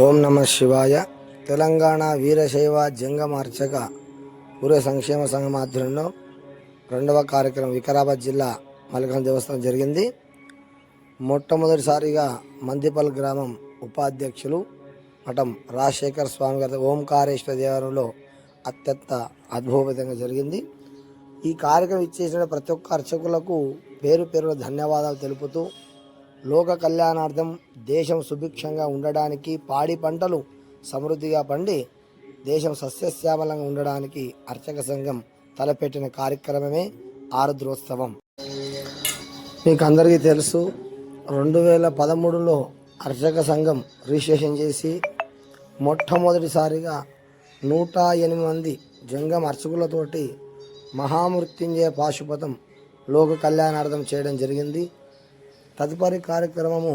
ఓం నమ శివాయ. తెలంగాణ వీరశైవ జంగమార్చక పూర్వ సంక్షేమ సంఘం ఆధ్వర్యంలో రెండవ కార్యక్రమం వికారాబాద్ జిల్లా మలకం దేవస్థానం జరిగింది. మొట్టమొదటిసారిగా మందిపల్ గ్రామం ఉపాధ్యక్షులు మఠం రాజశేఖర్ స్వామి గారి ఓంకారేశ్వర దేవాలయంలో అత్యంత అద్భుతంగా జరిగింది. ఈ కార్యక్రమం ఇచ్చేసిన ప్రతి ఒక్క అర్చకులకు పేరు పేరున ధన్యవాదాలు తెలుపుతూ లోక కళ్యాణార్థం దేశం సుభిక్షంగా ఉండడానికి పాడి పంటలు సమృద్ధిగా పండి దేశం సస్యశ్యామలంగా ఉండడానికి అర్చక సంఘం తలపెట్టిన కార్యక్రమమే ఆరుద్రోత్సవం. మీకు అందరికీ తెలుసు రెండు వేల పదమూడులో అర్చక సంఘం రిజిస్ట్రేషన్ చేసి మొట్టమొదటిసారిగా నూట ఎనిమిది మంది జంగం అర్చకులతోటి మహామృత్యుంజయ పాశుపతం లోక కళ్యాణార్థం చేయడం జరిగింది. తదుపరి కార్యక్రమము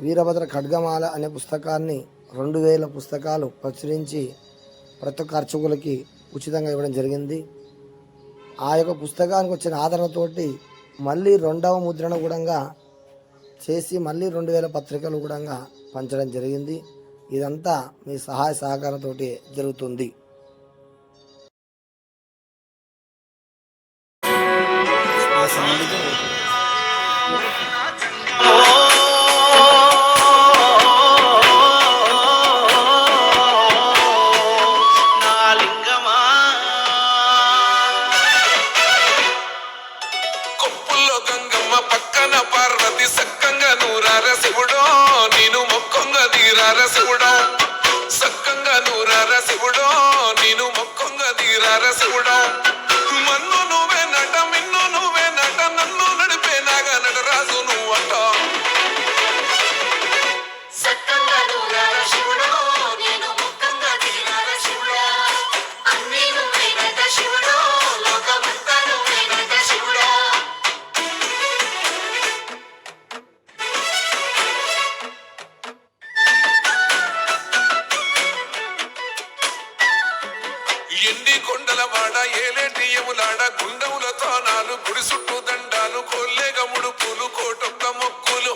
వీరభద్ర ఖడ్గమాల అనే పుస్తకాన్ని రెండు వేల పుస్తకాలు ప్రచురించి ప్రతి ఒక్క అర్చకులకి ఉచితంగా ఇవ్వడం జరిగింది. ఆ యొక్క పుస్తకానికి వచ్చిన ఆదరణతోటి మళ్ళీ రెండవ ముద్రణ కూడా చేసి మళ్ళీ రెండు వేల పత్రికలు కూడా పంచడం జరిగింది. ఇదంతా మీ సహాయ సహకారంతో జరుగుతుంది. సక్కంగా నూరారా శివుడో నేను మొక్కంగా తీరారా శివుడో. మన్ను ఎండి కొండల వాడ ఏలేటి యములాడ గుండములతో నాలు గుడి చుట్టూ దండాలు కొల్లేగ ముడుపులు కోటొక్క మొక్కులు.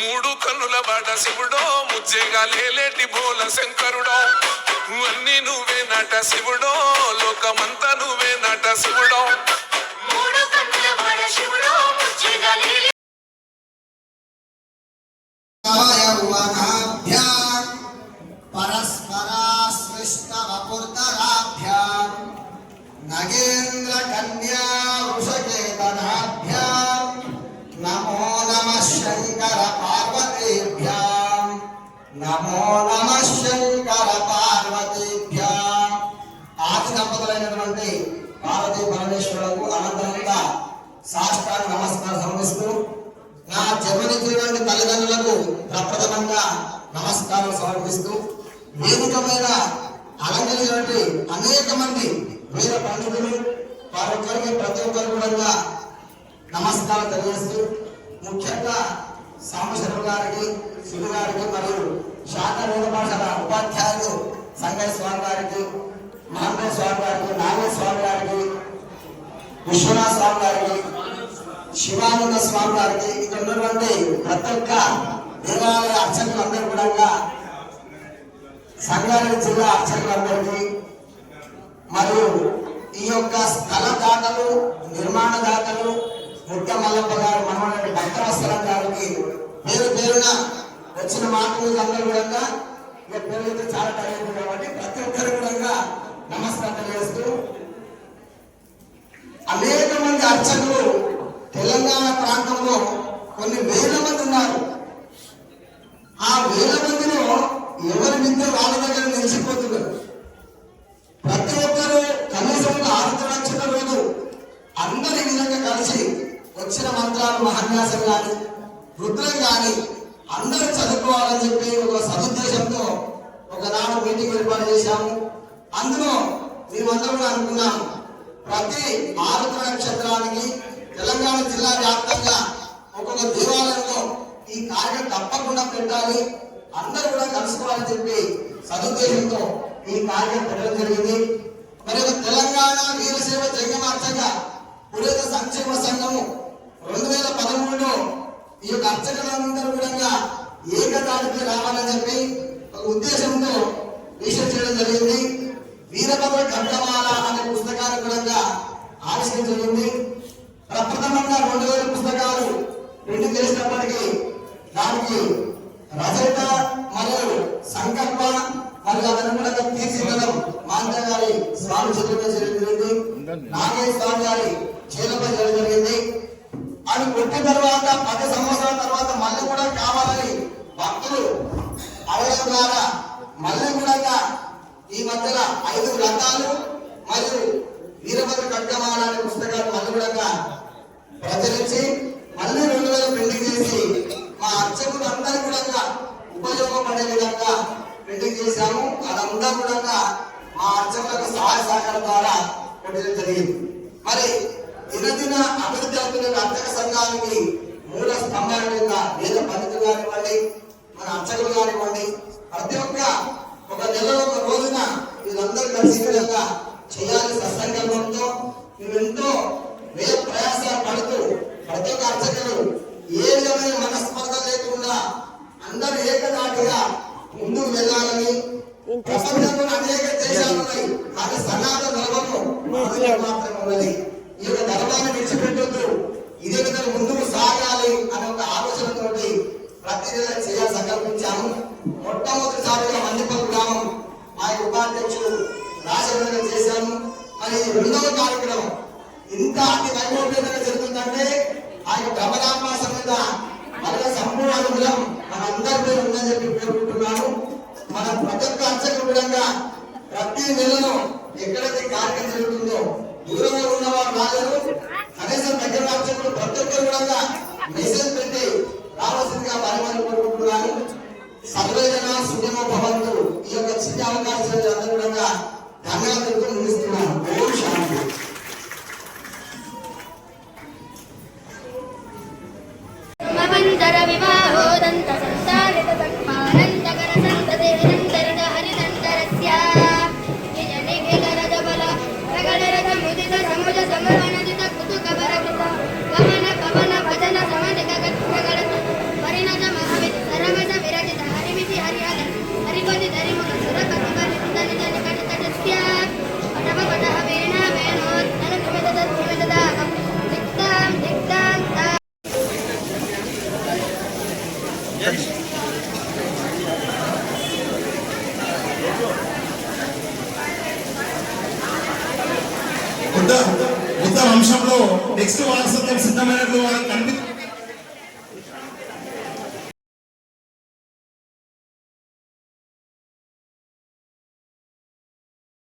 మూడు కన్నుల వాడ శివుడో ముజ్జేగా లేలేటి బోల శంకరుడో. అన్ని నువ్వే నట శివుడో లోకమంతా నువ్వే నట శివుడో. మూడు కన్నుల వాడ శివుడో, పరస్పరాశ్లిష్టవపుర్ధరాభ్యాం నగేంద్ర కన్యా వృషకేతనాభ్యాం నమో నమ శంకర పార్వతీభ్యాం నమో నమ శంకర పార్వతీభ్యాం ఆది దంపతులైనటువంటి పార్వతీ పరమేశ్వరులకు అనంతరంగా సాష్టాంగ నమస్కారం సమర్పిస్తూ నా జన్మనిచ్చినటువంటి తల్లిదండ్రులకు ప్రప్రథమంగా నమస్కారం సమర్పిస్తూ వేదికమైన అలంకరించినటువంటి అనేక మంది వీర పండితులు వారొక్కరికి ప్రతి ఒక్కరు కూడా నమస్కారం తెలియజేస్తూ ముఖ్యంగా సాంబశివ గారికి శివ గారికి మరియు శాఖ వేద ఉపాధ్యాయులు సంగయ్య స్వామి గారికి మహమ్మద్ స్వామి గారికి నాగేశ్వర స్వామి గారికి విశ్వనాథ్ స్వామి గారికి శివానంద స్వామి గారికి ఇక్కడ ఉన్నటువంటి ప్రతి ఒక్క దేవాలయ అర్చకులందరూ కూడా సంగారెడ్డి జిల్లా అర్చకులందరికీ మరియు ఈ యొక్క స్థల దాతలు నిర్మాణ దాతలు ముఖ్య మల్లప్ప గారు మనమన్నటువంటి భక్తవత్సలం గారికి పేరు పేరున వచ్చిన మాటలు అందరూ కూడా ఇక పేర్లతో చాలా తగ్గింది కాబట్టి ప్రతి ఒక్కరు కూడా నమస్కారం తెలియజేస్తూ అనేక మంది అర్చకులు తెలంగాణ ప్రాంతంలో కొన్ని వేల మంది ఉన్నారు. ఆ వేల చేశాము. అందులో మేమందరం కూడా అనుకున్నాము ప్రతి ఆరుద్ర నక్షత్రానికి తెలంగాణ జిల్లా వ్యాప్తంగా ఒక్కొక్క దేవాలయంలో ఈ కార్యం తప్పకుండా పెట్టాలి. అందరూ కూడా కలుసుకోవాలని చెప్పి సదుద్దేశంతో ఈ కార్యం పెట్టడం జరిగింది. మరి తెలంగాణ వీరసేవ జంగమార్చగా పురేత సంక్షేమ సంఘము రెండు వేల పదమూడులో ఈ అర్చకులందరూ కూడా ఏకతాటికి రావాలని చెప్పి ఒక ఉద్దేశంతో జరిగింది. వీరభద్ర ఖడ్గమాల అనే పుస్తకాన్ని కూడా ఆవిష్కరించబడింది ప్రప్రథమంగా రెండు వేల పుస్తకాలు రెండు చేసినప్పటికీ దానికి రచయిత మరియు సంకల్ప మరియు అతను కూడా తీర్చిదిద్దడం మాంజ గారి స్వామి చేతులపై జరిగింది. నాగేశ్వర స్వామి గారి చేతులపై జరిగింది. అది పుట్టిన తర్వాత పది సంవత్సరాల తర్వాత మళ్ళీ కూడా కావాలని భక్తులు అడగడం ద్వారా మళ్ళీ కూడా ఈ మధ్యన ఐదు రకాలు మరియు వీరభద్ర ఖడ్గమాల అనే పుస్తకాలు అనుగుణంగా కూడా ప్రచురించి మళ్ళీ రెండు వేల ప్రింటింగ్ చేసి మా అర్చకులు అందరూ కూడా ఉపయోగపడే విధంగా ప్రింటింగ్ చేశాము. అదంతా కూడా మా అర్చకులకు సహాయ సహకారం ద్వారా పెట్టడం జరిగింది. మరి దినదిన అభివృద్ధి అవుతున్న అర్చక సంఘానికి మూల స్తంభాల యొక్క వేద పండితులు కానివ్వండి మన అర్చకులు కానివ్వండి ప్రతి ఒక్క ఒక నెలలో అందరూ కలిసి విధంగా చేయాలి సత్సంకల్పంతో. మేమెంతో వేద ప్రయాసాలు పడుతూ ప్రతి ఒక్క అర్చకులు ఏ విధమైన మనస్పర్ధ లేకుండా అందరూ ఏకనాటిగా ముందుకు వెళ్ళాలని ప్రపంచంలో అనేక దేశాలు ఉన్నాయి. కానీ సనాతన ధర్మము. మాత్రం ఉన్నది. ఈ యొక్క ధర్మాన్ని విడిచిపెట్టొద్దు. ఇదే విధంగా ముందుకు సాగాలి అనే ఒక ఆలోచనతోటి ప్రతి నెల చేయాలి సంకల్పించాము మొట్టమొదటిసారిగా మందిపల్లి నాకు యొక్క ఉపాధ్యక్షుడు రాజేంద్ర చేశాను. మరి రెండవ కార్యక్రమం ఇంత అతి వైభవంగా జరుగుతుందంటే ఆ యొక్క గమనాత్మ మీద మన సంపూర్ణ అనుగ్రహం మనందరిపై ఉందని చెప్పి పేర్కొంటున్నాను మన ప్రతి ఒక్క అర్చకుల విధంగా ప్రతి నెలలో ఎక్కడైతే కార్యక్రమం జరుగుతుందో దూరంగా ఉన్న వారు రాలేరు. కనీసం దగ్గర అర్చకులు ప్రతి ఒక్కరు కూడా మెసేజ్ పెట్టి రావాల్సిందిగా వారి వారిని కోరుకుంటున్నాను. సర్వేజన శూన్యమో భవంతు. ఈ యొక్క చిన్న అవకాశం అనుగుణంగా ఉత్తర అంశంలో నెక్స్ట్ వారసత్వం సిద్ధమైనట్లు వాళ్ళకి కనిపి